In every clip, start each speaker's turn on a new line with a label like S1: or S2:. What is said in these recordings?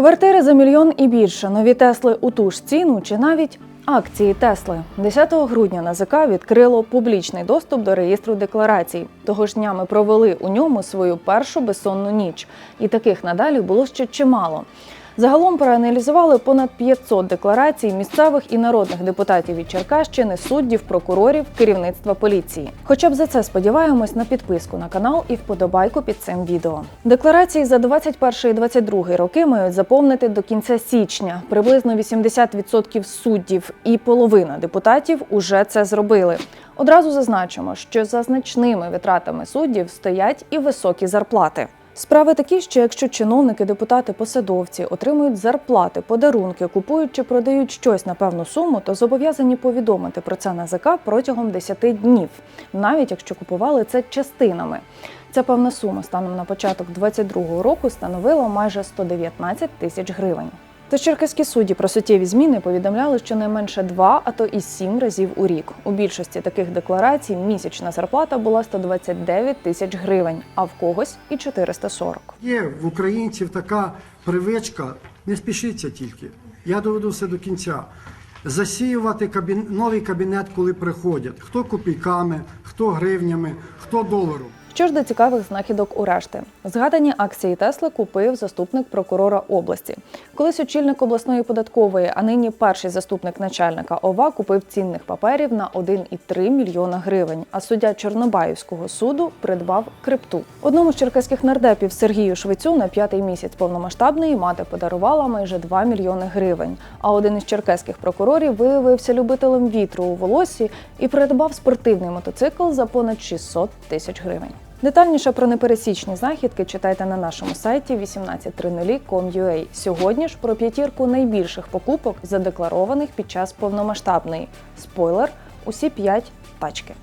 S1: Квартири за мільйон і більше, нові Тесли у ту ж ціну чи навіть акції Тесли. 10 грудня НАЗК відкрило публічний доступ до реєстру декларацій. Того ж дня ми провели у ньому свою першу безсонну ніч, і таких надалі було ще чимало. Загалом проаналізували понад 500 декларацій місцевих і народних депутатів від Черкащини, суддів, прокурорів, керівництва поліції. Хоча б за це сподіваємось на підписку на канал і вподобайку під цим відео. Декларації за 21 і 22 роки мають заповнити до кінця січня. Приблизно 80% суддів і половина депутатів уже це зробили. Одразу зазначимо, що за значними витратами суддів стоять і високі зарплати. Справи такі, що якщо чиновники, депутати, посадовці отримують зарплати, подарунки, купують чи продають щось на певну суму, то зобов'язані повідомити про це НАЗК протягом 10 днів, навіть якщо купували це частинами. Ця певна сума станом на початок 2022 року становила майже 119 тисяч гривень. Тож черкаські судді про суттєві зміни повідомляли щонайменше два, а то і сім разів у рік. У більшості таких декларацій місячна зарплата була 129 тисяч гривень, а в когось і 440.
S2: Є в українців така привичка, не спішіться тільки. Я доведу все до кінця. Засіювати кабін... новий кабінет, коли приходять. Хто копійками, хто гривнями, хто доларом.
S1: Що ж до цікавих знахідок у решти, згадані акції Тесли купив заступник прокурора області. Колись очільник обласної податкової, а нині перший заступник начальника ОВА купив цінних паперів на 1,3 мільйона гривень. А суддя Чорнобаївського суду придбав крипту. Одному з черкаських нардепів Сергію Швецю на п'ятий місяць повномасштабної мати подарувала майже 2 мільйони гривень. А один із черкаських прокурорів виявився любителем вітру у волосі і придбав спортивний мотоцикл за понад 600 тисяч гривень. Детальніше про непересічні знахідки читайте на нашому сайті 1830.com.ua. Сьогодні ж про п'ятірку найбільших покупок, задекларованих під час повномасштабної. Спойлер: усі п'ять тачки.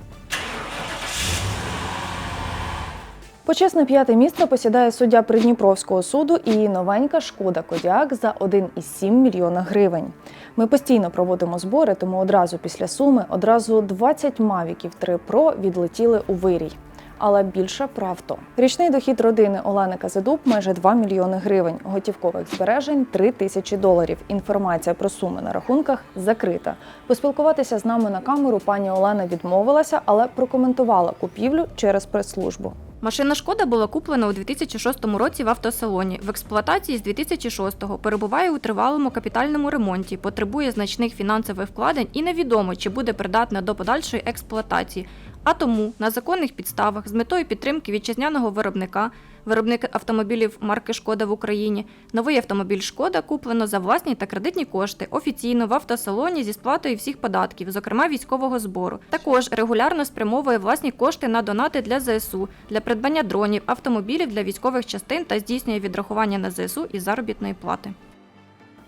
S1: Почесне п'яте місце посідає суддя Придніпровського суду і новенька шкода Кодіак за 1,7 мільйона гривень. Ми постійно проводимо збори, тому одразу після суми одразу 20 мавіків 3 Pro відлетіли у вирій. Але більше про авто. Річний дохід родини Олени Казидуб майже 2 мільйони гривень. Готівкових збережень 3 тисячі доларів. Інформація про суми на рахунках закрита. Поспілкуватися з нами на камеру пані Олена відмовилася, але прокоментувала купівлю через прес-службу.
S3: Машина шкода була куплена у 2006 році в автосалоні. В експлуатації з 2006-го перебуває у тривалому капітальному ремонті, потребує значних фінансових вкладень і невідомо, чи буде придатна до подальшої експлуатації. А тому на законних підставах з метою підтримки вітчизняного виробника, виробник автомобілів марки Шкода в Україні, новий автомобіль Шкода куплено за власні та кредитні кошти офіційно в автосалоні зі сплатою всіх податків, зокрема військового збору. Також регулярно спрямовує власні кошти на донати для ЗСУ, для придбання дронів, автомобілів для військових частин та здійснює відрахування на ЗСУ із заробітної плати.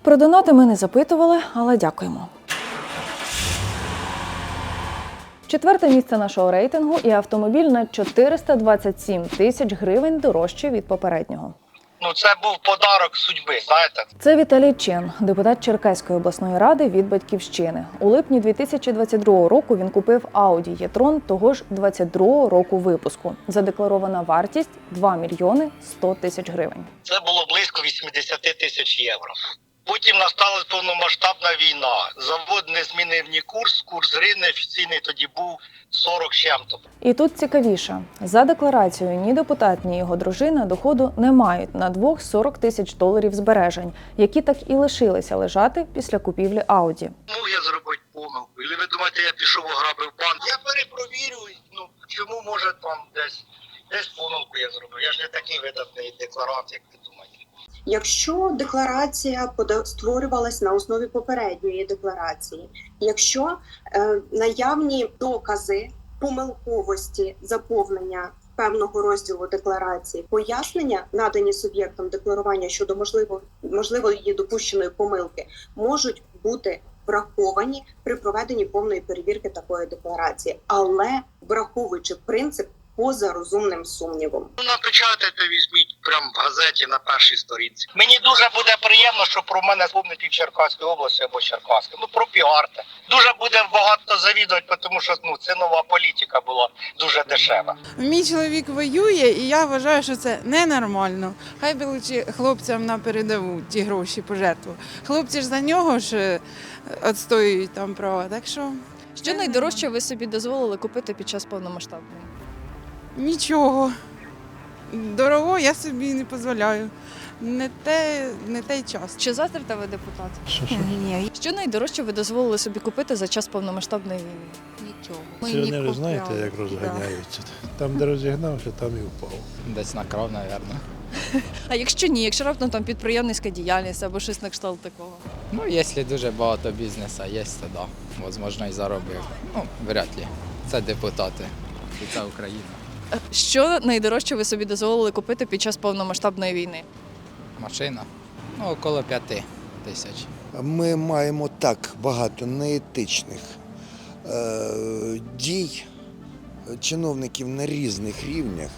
S1: Про донати ми не запитували, але дякуємо. Четверте місце нашого рейтингу і автомобіль на 427 тисяч гривень дорожче від попереднього.
S4: Ну, це був подарок судьби, знаєте.
S1: Це Віталій Чен, депутат Черкаської обласної ради від батьківщини. У липні 2022 року він купив Audi e-tron того ж 22 року випуску. Задекларована вартість 2 мільйони 100 тисяч гривень.
S4: Це було близько 80 тисяч євро. Потім настала повномасштабна війна. Завод не змінив ні курс, курс гривни офіційний тоді був 40 з чим-то.
S1: І тут цікавіше за декларацією, ні депутат, ні його дружина доходу не мають на двох 40 тисяч доларів збережень, які так і лишилися лежати після купівлі Ауді.
S4: Мог я зробити помилку? І ви думаєте, я пішов ограбив банк? Я перепровірю, ну чому може там десь десь помилку я зробив. Я ж не такий видатний декларант, як думаєте.
S5: Якщо декларація створювалась на основі попередньої декларації, якщо е, наявні докази помилковості заповнення певного розділу декларації, пояснення надані суб'єктом декларування щодо можливо можливої допущеної помилки, можуть бути враховані при проведенні повної перевірки такої декларації, але враховуючи принцип поза розумним сумнівом.
S4: Ну, візьміть прям в газеті на першій сторінці. Мені дуже буде приємно, що про мене помнить в Черкаській області або Черкаська. Ну про піарте. Дуже буде багато завідувати, тому що ну це нова політика була дуже дешева.
S6: Мій чоловік воює, і я вважаю, що це ненормально. Хай би лучше хлопцям на передову ті гроші пожертву. Хлопці ж за нього ж е, відстоюють там права. Так що
S1: Що найдорожче ви собі дозволили купити під час повномасштабної?
S6: нічого. Дорого я собі не дозволяю. Не те, не той час.
S1: Чи заздрите ви депутат?
S7: Що, що?
S6: Ні,
S1: Що найдорожче ви дозволили собі купити за час повномасштабної війни?
S6: нічого.
S7: Пенсіонери знаєте, як розганяються. Там, де розігнався, там і впав.
S8: Десь накрав, напевно.
S1: А якщо ні, якщо раптом там підприємницька діяльність або щось на кшталт такого?
S8: Ну, якщо дуже багато бізнесу є, то да, можливо, і заробив. Ну, вряд ли. Це депутати. І це Україна.
S1: Що найдорожче ви собі дозволили купити під час повномасштабної війни?
S8: Машина. Ну, около п'яти тисяч.
S9: Ми маємо так багато неетичних е, дій чиновників на різних рівнях,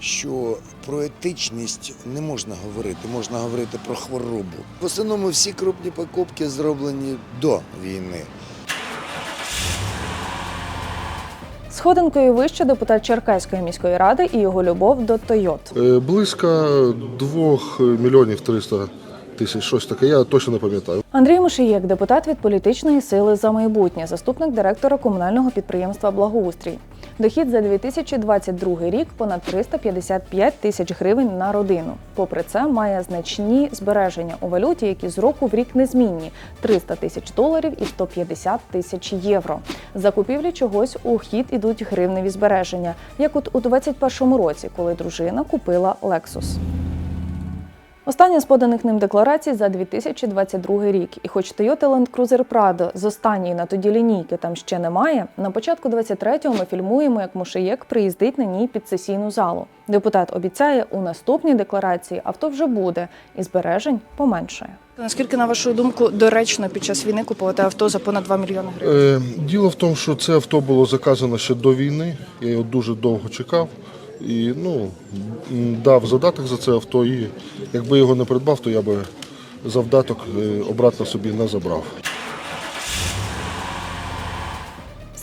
S9: що про етичність не можна говорити, можна говорити про хворобу. В основному всі крупні покупки зроблені до війни.
S1: Сходинкою вище депутат Черкаської міської ради і його любов до Тойот.
S10: Е, Близько 2 мільйонів 300 тисяч, щось таке, я точно не пам'ятаю.
S1: Андрій Мушиєк, депутат від політичної сили за майбутнє, заступник директора комунального підприємства Благоустрій. Дохід за 2022 рік понад 355 тисяч гривень на родину. Попри це, має значні збереження у валюті, які з року в рік незмінні 300 тисяч доларів і 150 тисяч євро. За купівлі чогось у хід ідуть гривневі збереження, як от у 2021 році, коли дружина купила Lexus. Остання з поданих ним декларацій за 2022 рік. І хоч Toyota Land Cruiser Prado з останньої на тоді лінійки там ще немає, на початку 23-го ми фільмуємо, як Мушиєк приїздить на ній під сесійну залу. Депутат обіцяє, у наступній декларації авто вже буде і збережень поменшає. Наскільки, на вашу думку, доречно під час війни купувати авто за понад 2 мільйони гривень?
S10: Е, Діло в тому, що це авто було заказано ще до війни. Я його дуже довго чекав і ну, дав задаток за це авто. І якби його не придбав, то я би завдаток е, обратно собі не забрав.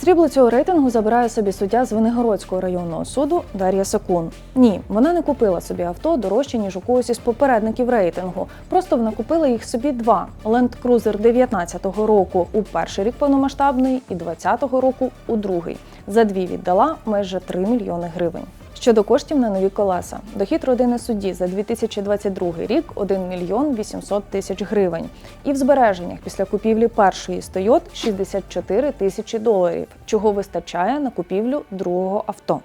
S1: Срібло цього рейтингу забирає собі суддя з Венегородського районного суду Дар'я Секун. Ні, вона не купила собі авто дорожче, ніж у когось із попередників рейтингу. Просто вона купила їх собі два: Land Cruiser 19-го року у перший рік повномасштабний і 20-го року у другий. За дві віддала майже 3 мільйони гривень. Щодо коштів на нові колеса, дохід родини судді за 2022 рік 1 мільйон 800 тисяч гривень. І в збереженнях після купівлі першої з Toyota 64 тисячі доларів, чого вистачає на купівлю другого авто.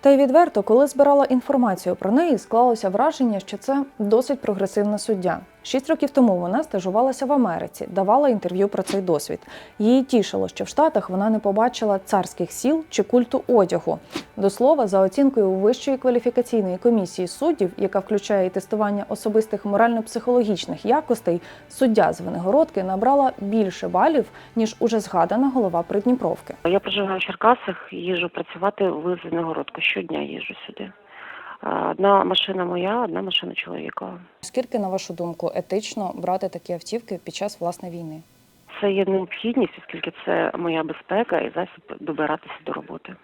S1: Та й відверто, коли збирала інформацію про неї, склалося враження, що це досить прогресивна суддя. Шість років тому вона стажувалася в Америці, давала інтерв'ю про цей досвід. Її тішило, що в Штатах вона не побачила царських сіл чи культу одягу. До слова, за оцінкою Вищої кваліфікаційної комісії суддів, яка включає тестування особистих морально-психологічних якостей, суддя з Венегородки набрала більше балів ніж уже згадана голова Придніпровки.
S11: Я проживаю в Черкасах, їжджу працювати в Звенигородку. Щодня їжджу сюди. Одна машина моя, одна машина чоловіка.
S1: Скільки, на вашу думку, етично брати такі автівки під час власне війни?
S11: Це є необхідність, оскільки це моя безпека і засіб добиратися до роботи.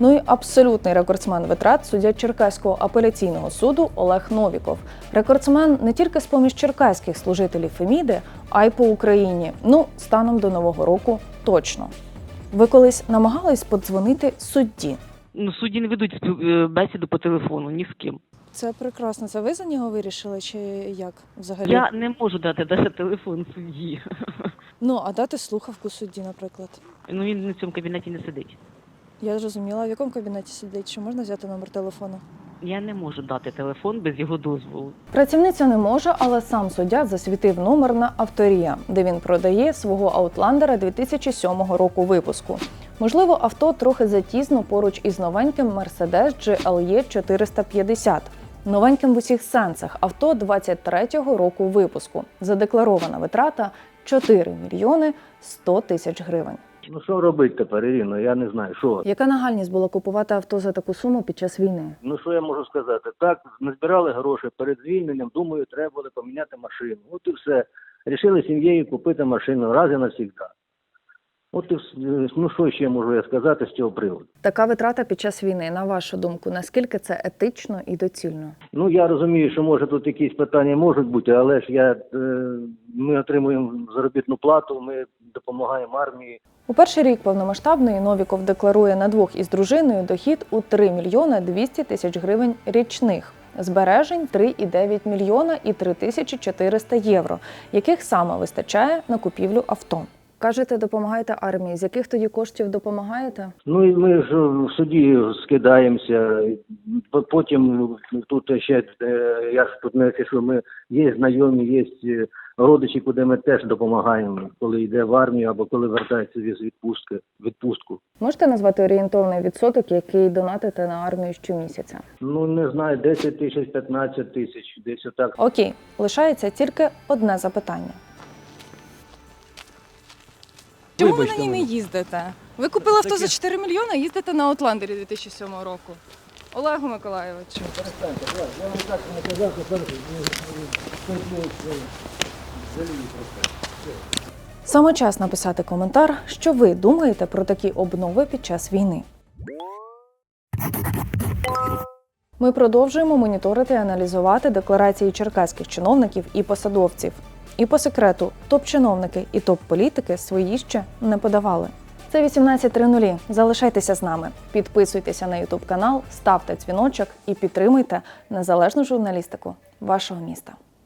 S1: Ну і абсолютний рекордсмен витрат суддя Черкаського апеляційного суду Олег Новіков. Рекордсмен не тільки з поміж черкаських служителів Феміди, а й по Україні. Ну, станом до нового року точно. Ви колись намагались подзвонити судді?
S12: Ну, судді не ведуть е, бесіду по телефону ні з ким.
S1: Це прекрасно. Це ви за нього вирішили, чи як взагалі?
S12: Я не можу дати навіть телефон судді.
S1: Ну а дати слухавку судді, наприклад.
S12: Ну він на цьому кабінеті не сидить.
S1: Я зрозуміла, в якому кабінеті сидить, чи можна взяти номер телефону?
S12: Я не можу дати телефон без його дозволу.
S1: Працівниця не може, але сам суддя засвітив номер на авторія, де він продає свого аутландера 2007 року випуску. Можливо, авто трохи затісно поруч із новеньким Mercedes GLE 450. Новеньким в усіх сенсах авто 23-го року випуску. Задекларована витрата 4 мільйони 100 тисяч гривень.
S13: Ну що робити тепер, Ірино? Я не знаю, що.
S1: Яка нагальність була купувати авто за таку суму під час війни?
S13: Ну що я можу сказати? Так, назбирали гроші перед звільненням, думаю, треба було поміняти машину. От і все. Рішили сім'єю купити машину раз і навсігда. От і ну що ще можу я сказати з цього приводу?
S1: Така витрата під час війни, на вашу думку, наскільки це етично і доцільно?
S13: Ну я розумію, що може тут якісь питання можуть бути, але ж я е, ми отримуємо заробітну плату, ми допомагаємо армії.
S1: У перший рік повномасштабної Новіков декларує на двох із дружиною дохід у 3 мільйона 200 тисяч гривень річних. Збережень 3,9 мільйона і 3 тисячі 400 євро, яких саме вистачає на купівлю авто. Кажете, допомагаєте армії. З яких тоді коштів допомагаєте?
S13: Ну і ми ж в суді скидаємося. Потім тут ще е, я ж тут не пишу, ми є знайомі, є е, родичі, куди ми теж допомагаємо, коли йде в армію або коли вертається з відпустки відпустку.
S1: Можете назвати орієнтовний відсоток, який донатите на армію щомісяця?
S13: Ну не знаю, 10 тисяч, 15 тисяч, десь отак.
S1: Окей, лишається тільки одне запитання.
S14: Чому ви на ній не їздите? Ви купили авто за 4 мільйони, а їздите на Outlander 2007 року. Олегу Миколайовичу.
S1: Саме час написати коментар, що ви думаєте про такі обнови під час війни. Ми продовжуємо моніторити і аналізувати декларації черкаських чиновників і посадовців. І по секрету, топ-чиновники і топ-політики свої ще не подавали. Це 18.00. Залишайтеся з нами. Підписуйтеся на Ютуб канал, ставте дзвіночок і підтримуйте незалежну журналістику вашого міста.